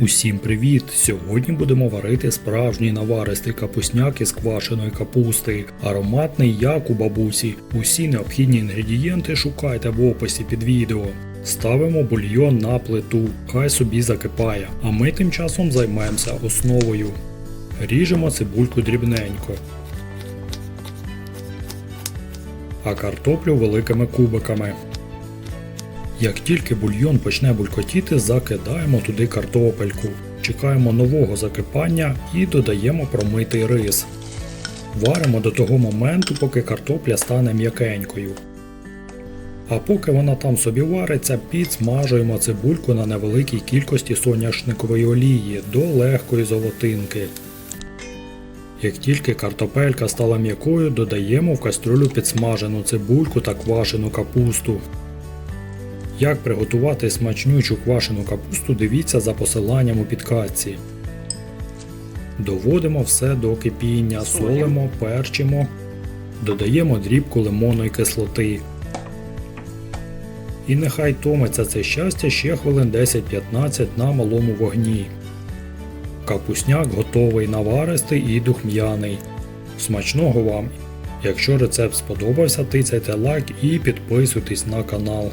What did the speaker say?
Усім привіт! Сьогодні будемо варити справжній наваристий капусняк із квашеної капусти, ароматний як у бабусі. Усі необхідні інгредієнти шукайте в описі під відео. Ставимо бульйон на плиту, хай собі закипає, а ми тим часом займемося основою. Ріжемо цибульку дрібненько, а картоплю великими кубиками. Як тільки бульйон почне булькотіти, закидаємо туди картопельку. Чекаємо нового закипання і додаємо промитий рис. Варимо до того моменту, поки картопля стане м'якенькою. А поки вона там собі вариться, підсмажуємо цибульку на невеликій кількості соняшникової олії до легкої золотинки. Як тільки картопелька стала м'якою, додаємо в кастрюлю підсмажену цибульку та квашену капусту. Як приготувати смачнючу квашену капусту, дивіться за посиланням у підказці. Доводимо все до кипіння, солимо, перчимо, додаємо дрібку лимонної кислоти. І нехай томиться це щастя ще хвилин 10-15 на малому вогні. Капусняк готовий наваристий і духм'яний. Смачного вам! Якщо рецепт сподобався, тицяйте лайк і підписуйтесь на канал.